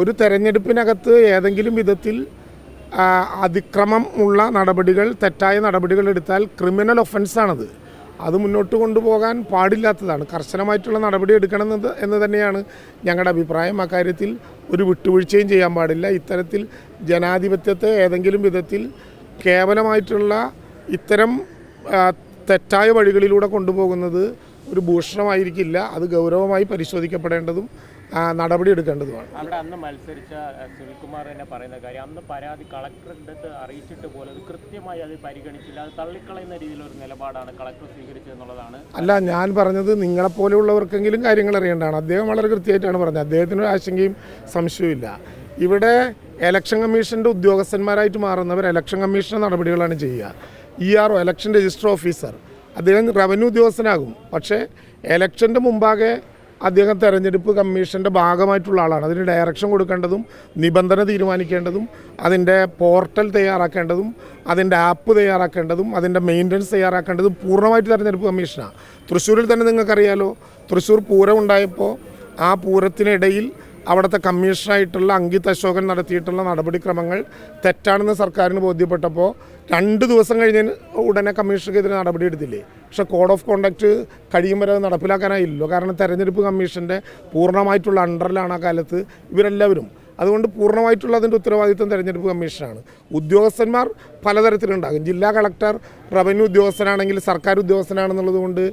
ഒരു തെരഞ്ഞെടുപ്പിനകത്ത് ഏതെങ്കിലും വിധത്തിൽ അതിക്രമം ഉള്ള നടപടികൾ തെറ്റായ നടപടികൾ എടുത്താൽ ക്രിമിനൽ ഒഫൻസാണത്. അത് മുന്നോട്ട് കൊണ്ടുപോകാൻ പാടില്ലാത്തതാണ്. കർശനമായിട്ടുള്ള നടപടി എടുക്കണമെന്നത് എന്ന് തന്നെയാണ് ഞങ്ങളുടെ അഭിപ്രായം. അക്കാര്യത്തിൽ ഒരു വിട്ടുവീഴ്ചയും ചെയ്യാൻ പാടില്ല. ഇത്തരത്തിൽ ജനാധിപത്യത്തെ ഏതെങ്കിലും വിധത്തിൽ കേവലമായിട്ടുള്ള ഇത്തരം തെറ്റായ വഴികളിലൂടെ കൊണ്ടുപോകുന്നത് ഒരു ഭൂഷണമായിരിക്കില്ല. അത് ഗൗരവമായി പരിശോധിക്കപ്പെടേണ്ടതും നടപടി എടുക്കേണ്ടതുമാണ് അവിടെ അന്ന് മത്സരിച്ച സുനിൽകുമാർ തന്നെ പറയുന്ന കാര്യം അന്ന് പരാതി കളക്ടറിന്റെ അടുത്ത് അറിയിച്ചിട്ട് പോലും കൃത്യമായി അത് പരിഗണിച്ചില്ല. അത് തള്ളിക്കളയുന്ന രീതിയിലൊരു നിലപാടാണ് കളക്ടർ സ്വീകരിച്ചതെന്നുള്ളതാണ്. അല്ല ഞാൻ പറഞ്ഞത് നിങ്ങളെപ്പോലെയുള്ളവർക്കെങ്കിലും കാര്യങ്ങൾ അറിയേണ്ടതാണ്. അദ്ദേഹം വളരെ കൃത്യമായിട്ടാണ് പറഞ്ഞത്. അദ്ദേഹത്തിന് ഒരു ആശങ്കയും സംശയവുമില്ല. ഇവിടെ ഇലക്ഷൻ കമ്മീഷന്റെ ഉദ്യോഗസ്ഥന്മാരായിട്ട് മാറുന്നവർ ഇലക്ഷൻ കമ്മീഷന്റെ നടപടികളാണ് ചെയ്യുക. E R O election register officer അദ്ദേഹം റവന്യൂ ഉദ്യോഗസ്ഥനാകും. പക്ഷേ ഇലക്ഷന്റെ മുമ്പാകെ അദ്ദേഹം തെരഞ്ഞെടുപ്പ് കമ്മീഷന്റെ ഭാഗമായിട്ടുള്ള ആളാണ്. അതിന് ഡയറക്ഷൻ കൊടുക്കേണ്ടതും നിബന്ധന തീരുമാനിക്കേണ്ടതും അതിന്റെ പോർട്ടൽ തയ്യാറാക്കേണ്ടതും അതിന്റെ ആപ്പ് തയ്യാറാക്കേണ്ടതും അതിന്റെ മെയിന്റനൻസ് തയ്യാറാക്കേണ്ടതും പൂർണമായിട്ട് തെരഞ്ഞെടുപ്പ് കമ്മീഷനാണ് തൃശ്ശൂരിൽ തന്നെ നിങ്ങൾക്കറിയാലോ തൃശ്ശൂർ പൂരം ഉണ്ടായപ്പോൾ ആ പൂരത്തിനിടയിൽ അവിടുത്തെ കമ്മീഷണറായിട്ടുള്ള അങ്കിത് അശോകൻ നടത്തിയിട്ടുള്ള നടപടിക്രമങ്ങൾ തെറ്റാണെന്ന് സർക്കാരിന് ബോധ്യപ്പെട്ടപ്പോൾ രണ്ട് ദിവസം കഴിഞ്ഞ് ഉടനെ കമ്മീഷണർക്കെതിരെ നടപടി എടുത്തില്ലേ പക്ഷേ കോഡ് ഓഫ് കോണ്ടക്റ്റ് കഴിയും വരെ അത് നടപ്പിലാക്കാനായില്ലല്ലോ. കാരണം തെരഞ്ഞെടുപ്പ് കമ്മീഷന്റെ പൂർണമായിട്ടുള്ള അണ്ടറിലാണ് ആ കാലത്ത് ഇവരെല്ലാവരും. അതുകൊണ്ട് പൂർണമായിട്ടുള്ള അതിന്റെ ഉത്തരവാദിത്വം തെരഞ്ഞെടുപ്പ് കമ്മീഷനാണ്. ഉദ്യോഗസ്ഥന്മാർ പലതരത്തിലുണ്ടാകും. ജില്ലാ കളക്ടർ റവന്യൂ ഉദ്യോഗസ്ഥനാണെങ്കിൽ സർക്കാർ ഉദ്യോഗസ്ഥനാണെന്നുള്ളത് കൊണ്ട്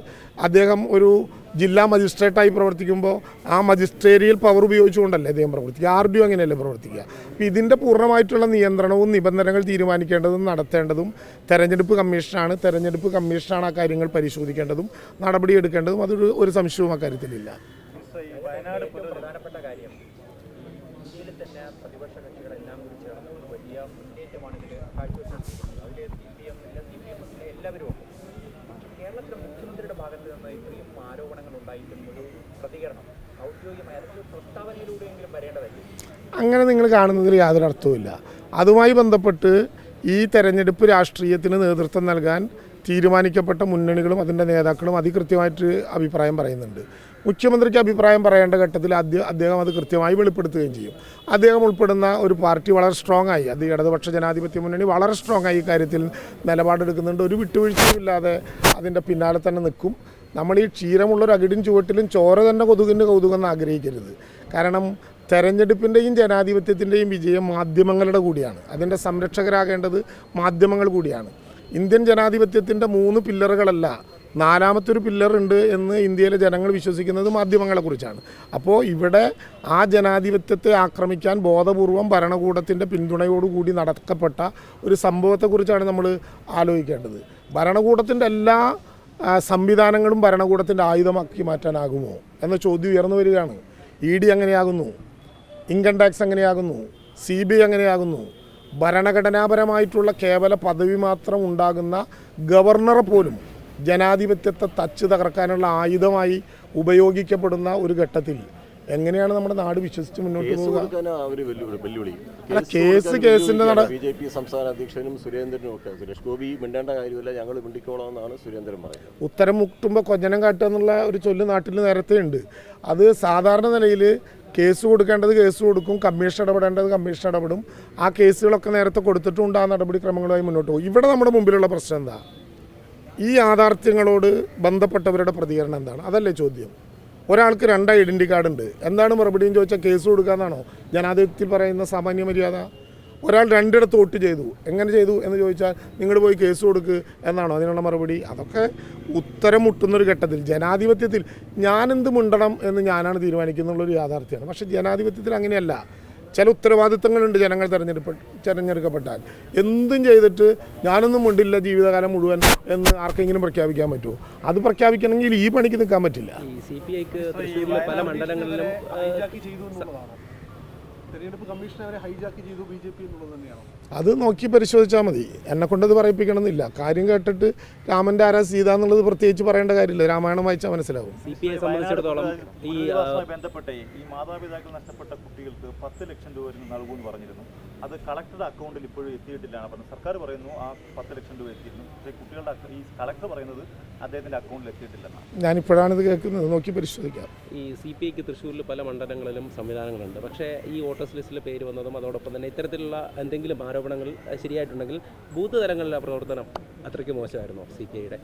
അദ്ദേഹം ഒരു ജില്ലാ മജിസ്ട്രേറ്റായി പ്രവർത്തിക്കുമ്പോൾ ആ മജിസ്ട്രേറിയൽ പവർ ഉപയോഗിച്ചുകൊണ്ടല്ലേ അദ്ദേഹം പ്രവർത്തിക്കുക? ആർ ഡി ഒ അങ്ങനെയല്ലേ പ്രവർത്തിക്കുക? അപ്പോൾ ഇതിന്റെ പൂർണമായിട്ടുള്ള നിയന്ത്രണവും നിബന്ധനകൾ തീരുമാനിക്കേണ്ടതും നടത്തേണ്ടതും തെരഞ്ഞെടുപ്പ് കമ്മീഷനാണ് തെരഞ്ഞെടുപ്പ് കമ്മീഷനാണ് ആ കാര്യങ്ങൾ പരിശോധിക്കേണ്ടതും നടപടിയെടുക്കേണ്ടതും അതൊരു ഒരു സംശയവും അക്കാര്യത്തിലില്ല വയനാട് കാര്യം തന്നെ അങ്ങനെ നിങ്ങൾ കാണുന്നതിൽ യാതൊരു അർത്ഥവുമില്ല. അതുമായി ബന്ധപ്പെട്ട് ഈ തെരഞ്ഞെടുപ്പ് രാഷ്ട്രീയത്തിന് നേതൃത്വം നൽകാൻ തീരുമാനിക്കപ്പെട്ട മുന്നണികളും അതിന്റെ നേതാക്കളും അതികൃത്യമായിട്ട് അഭിപ്രായം പറയുന്നുണ്ട്. മുഖ്യമന്ത്രിക്ക് അഭിപ്രായം പറയേണ്ട ഘട്ടത്തിൽ അദ്ദേഹം അത് കൃത്യമായി വെളിപ്പെടുത്തുകയും ചെയ്യും. അദ്ദേഹം ഉൾപ്പെടുന്ന ഒരു പാർട്ടി വളരെ സ്ട്രോങ് ആയി അത് ഇടതുപക്ഷ ജനാധിപത്യ മുന്നണി വളരെ സ്ട്രോങ് ആയി ഈ കാര്യത്തിൽ നിലപാടെടുക്കുന്നുണ്ട്. ഒരു വിട്ടുവീഴ്ചയും ഇല്ലാതെ അതിന്റെ പിന്നാലെ തന്നെ നിൽക്കും. നമ്മൾ ഈ ക്ഷീരമുള്ളൊരു അകിടും ചുവട്ടിലും ചോര തന്നെ കൊതുകിന്റെ കൗതുകം ആഗ്രഹിക്കരുത്. കാരണം തെരഞ്ഞെടുപ്പിന്റെയും ജനാധിപത്യത്തിന്റെയും വിജയം മാധ്യമങ്ങളുടെ കൂടിയാണ്. അതിന്റെ സംരക്ഷകരാകേണ്ടത് മാധ്യമങ്ങൾ കൂടിയാണ്. ഇന്ത്യൻ ജനാധിപത്യത്തിന്റെ മൂന്ന് പില്ലറുകളല്ല നാലാമത്തെ ഒരു പില്ലർ ഉണ്ട് എന്ന് ഇന്ത്യയിലെ ജനങ്ങൾ വിശ്വസിക്കുന്നത് മാധ്യമങ്ങളെക്കുറിച്ചാണ് അപ്പോൾ ഇവിടെ ആ ജനാധിപത്യത്തെ ആക്രമിക്കാൻ ബോധപൂർവം ഭരണകൂടത്തിന്റെ പിന്തുണയോടുകൂടി നടക്കപ്പെട്ട ഒരു സംഭവത്തെക്കുറിച്ചാണ് നമ്മൾ ആലോചിക്കേണ്ടത്. ഭരണകൂടത്തിന്റെ എല്ലാ സംവിധാനങ്ങളും ഭരണകൂടത്തിന്റെ ആയുധമാക്കി മാറ്റാനാകുമോ എന്ന ചോദ്യം ഉയർന്നു വരികയാണ്. ഇ ഡി എങ്ങനെയാകുന്നു? ഇൻകം ടാക്സ് എങ്ങനെയാകുന്നു? സി ബി ഐ എങ്ങനെയാകുന്നു? ഭരണഘടനാപരമായിട്ടുള്ള കേവല പദവി മാത്രം ഉണ്ടാകുന്ന ഗവർണറെ പോലും ജനാധിപത്യത്തെ തച്ച് തകർക്കാനുള്ള ആയുധമായി ഉപയോഗിക്കപ്പെടുന്ന ഒരു ഘട്ടത്തിൽ എങ്ങനെയാണ് നമ്മുടെ നാട് വിശ്വസിച്ച് മുന്നോട്ട് പോകുക? കേസ് കേസിന്റെ നട- ബി ജെ പി സംസ്ഥാന അധ്യക്ഷനും സുരേന്ദ്രനും ഒക്കെ. സുരേഷ് ഗോപി മിണ്ടേണ്ട കാര്യമില്ല ഞങ്ങൾ മിണ്ടിക്കോളാമെന്നാണ് സുരേന്ദ്രൻ പറയുന്നത്. ഉത്തരം മുട്ടുമ്പോൾ കൊഞ്ഞനം കാട്ടുക എന്നുള്ള ഒരു ചൊല്ല് നാട്ടിൽ നേരത്തെ ഉണ്ട്. അത് സാധാരണ നിലയിൽ കേസ് കൊടുക്കേണ്ടത് കേസ് കൊടുക്കും കമ്മീഷൻ ഇടപെടേണ്ടത് കമ്മീഷൻ ഇടപെടും. ആ കേസുകളൊക്കെ നേരത്തെ കൊടുത്തിട്ടുണ്ട് ആ നടപടിക്രമങ്ങളുമായി മുന്നോട്ട് പോകും. ഇവിടെ നമ്മുടെ മുമ്പിലുള്ള പ്രശ്നം എന്താ? ഈ യാഥാർത്ഥ്യങ്ങളോട് ബന്ധപ്പെട്ടവരുടെ പ്രതികരണം എന്താണ്? അതല്ലേ ചോദ്യം. ഒരാൾക്ക് രണ്ട് ഐഡന്റി കാർഡ് ഉണ്ട്. എന്താണ് മറുപടിയും ചോദിച്ചാൽ കേസ് കൊടുക്കാമെന്നാണോ ജനാധിപത്യത്തിൽ പറയുന്ന സാമാന്യ മര്യാദ ഒരാൾ രണ്ടിടത്ത് വോട്ട് ചെയ്തു. എങ്ങനെ ചെയ്തു എന്ന് ചോദിച്ചാൽ നിങ്ങൾ പോയി കേസ് കൊടുക്കുക എന്നാണോ അതിനുള്ള മറുപടി? അതൊക്കെ ഉത്തരം മുട്ടുന്നൊരു ഘട്ടത്തിൽ. ജനാധിപത്യത്തിൽ ഞാനെന്ത് മുണ്ടണം എന്ന് ഞാനാണ് തീരുമാനിക്കുന്നുള്ളൊരു യാഥാർത്ഥ്യമാണ്. പക്ഷേ ജനാധിപത്യത്തിൽ അങ്ങനെയല്ല. ചില ഉത്തരവാദിത്തങ്ങളുണ്ട് ജനങ്ങൾ തെരഞ്ഞെടുപ്പ് തിരഞ്ഞെടുക്കപ്പെട്ടാൽ. എന്തും ചെയ്തിട്ട് ഞാനൊന്നും മുണ്ടില്ല ജീവിതകാലം മുഴുവൻ എന്ന് ആർക്കെങ്കിലും പ്രഖ്യാപിക്കാൻ പറ്റുമോ? അത് പ്രഖ്യാപിക്കണമെങ്കിൽ ഈ പണിക്ക് നിൽക്കാൻ പറ്റില്ല. സി പി ഐക്ക് പല മണ്ഡലങ്ങളിലും തെരഞ്ഞെടുപ്പ് കമ്മീഷനെ അവരെ ഹൈജാക്ക് ചെയ്തു ബി ജെ പി എന്നുള്ളത് തന്നെയാണ്? അത് നോക്കി പരിശോധിച്ചാൽ മതി. എന്നെ കൊണ്ടത് പറയിപ്പിക്കണമെന്നില്ല. കാര്യം കേട്ടിട്ട് രാമന്റെ ആരാ സീത എന്നുള്ളത് പ്രത്യേകിച്ച് പറയേണ്ട കാര്യമില്ല. രാമായണം വായിച്ചാൽ മനസ്സിലാവും. സി പി ഐ സംബന്ധിച്ചിടത്തോളം ഈ ബന്ധപ്പെട്ട ഈ മാതാപിതാക്കൾ നഷ്ടപ്പെട്ട കുട്ടികൾക്ക് പത്ത് ലക്ഷം രൂപ നൽകുമെന്ന് പറഞ്ഞിരുന്നു. അത് കളക്ടറുടെ അക്കൗണ്ടിൽ ഇപ്പോഴും എത്തിയിട്ടില്ല. പറഞ്ഞത് സർക്കാർ പറയുന്നു ആ പത്ത് ലക്ഷം രൂപ എത്തിയിരുന്നു. പക്ഷേ കുട്ടികളുടെ ഈ കളക്ടർ പറയുന്നത് അദ്ദേഹത്തിന്റെ അക്കൗണ്ടിൽ എത്തിയിട്ടില്ലെന്നാണ്. ഞാനിപ്പോഴാണ് ഇത് കേൾക്കുന്നത്. നോക്കി പരിശോധിക്കാം. ഈ സി പി ഐക്ക് തൃശ്ശൂരിൽ പല മണ്ഡലങ്ങളിലും സംവിധാനങ്ങളുണ്ട്. പക്ഷേ ഈ വോട്ടേഴ്സ് ലിസ്റ്റിലെ പേര് വന്നതും അതോടൊപ്പം തന്നെ ഇത്തരത്തിലുള്ള എന്തെങ്കിലും ആരോപണങ്ങൾ ശരിയായിട്ടുണ്ടെങ്കിൽ ബൂത്ത് തലങ്ങളിലെ പ്രവർത്തനം അത്രയ്ക്ക് മോശമായിരുന്നു സി പി ഐയുടെ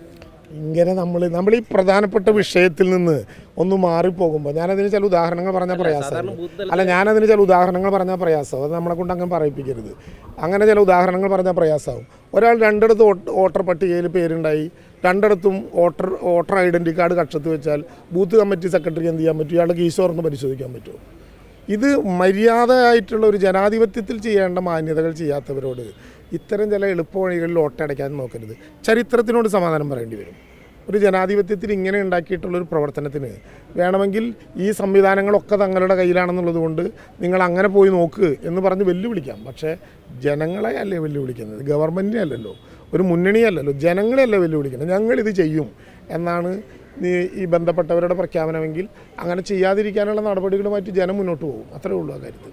ഇങ്ങനെ നമ്മൾ നമ്മൾ ഈ പ്രധാനപ്പെട്ട വിഷയത്തിൽ നിന്ന് ഒന്ന് മാറിപ്പോകുമ്പോൾ ഞാനതിന് ചില ഉദാഹരണങ്ങൾ പറഞ്ഞാൽ പ്രയാസം അല്ല ഞാനതിന് ചില ഉദാഹരണങ്ങൾ പറഞ്ഞാൽ പ്രയാസമാവും അത് നമ്മളെ കൊണ്ട് അങ്ങനെ പറയിപ്പിക്കരുത്. അങ്ങനെ ചില ഉദാഹരണങ്ങൾ പറഞ്ഞാൽ പ്രയാസമാവും ഒരാൾ രണ്ടിടത്ത് വോട്ട് വോട്ടർ പട്ടികയിൽ പേരുണ്ടായി. രണ്ടിടത്തും വോട്ടർ വോട്ടർ ഐഡന്റി കാർഡ് കക്ഷത്ത് വെച്ചാൽ ബൂത്ത് കമ്മിറ്റി സെക്രട്ടറി എന്ത് ചെയ്യാൻ പറ്റും? ഇയാളുടെ തുറന്ന് പരിശോധിക്കാൻ പറ്റുമോ? ഇത് മര്യാദയായിട്ടുള്ള ഒരു ജനാധിപത്യത്തിൽ ചെയ്യേണ്ട മാന്യതകൾ ചെയ്യാത്തവരോട് ഇത്തരം ചില എളുപ്പവഴികളിൽ ഓട്ടടയ്ക്കാൻ നോക്കരുത്. ചരിത്രത്തിനോട് സമാധാനം പറയേണ്ടി വരും. ഒരു ജനാധിപത്യത്തിൽ ഇങ്ങനെ ഉണ്ടാക്കിയിട്ടുള്ള ഒരു പ്രവർത്തനത്തിന് വേണമെങ്കിൽ ഈ സംവിധാനങ്ങളൊക്കെ തങ്ങളുടെ കയ്യിലാണെന്നുള്ളത് കൊണ്ട് നിങ്ങൾ അങ്ങനെ പോയി നോക്ക് എന്ന് പറഞ്ഞ് വെല്ലുവിളിക്കാം. പക്ഷേ ജനങ്ങളെ അല്ലേ വെല്ലുവിളിക്കുന്നത്? ഗവൺമെന്റിനെ അല്ലല്ലോ. ഒരു മുന്നണിയല്ലല്ലോ ജനങ്ങളെയല്ലേ വെല്ലുവിളിക്കുന്നത്? ഞങ്ങളിത് ചെയ്യും എന്നാണ് ഈ ബന്ധപ്പെട്ടവരുടെ പ്രഖ്യാപനമെങ്കിൽ അങ്ങനെ ചെയ്യാതിരിക്കാനുള്ള നടപടികളുമായിട്ട് ജനം മുന്നോട്ട് പോകും. അത്രേ ഉള്ളൂ ആ കാര്യത്തിൽ.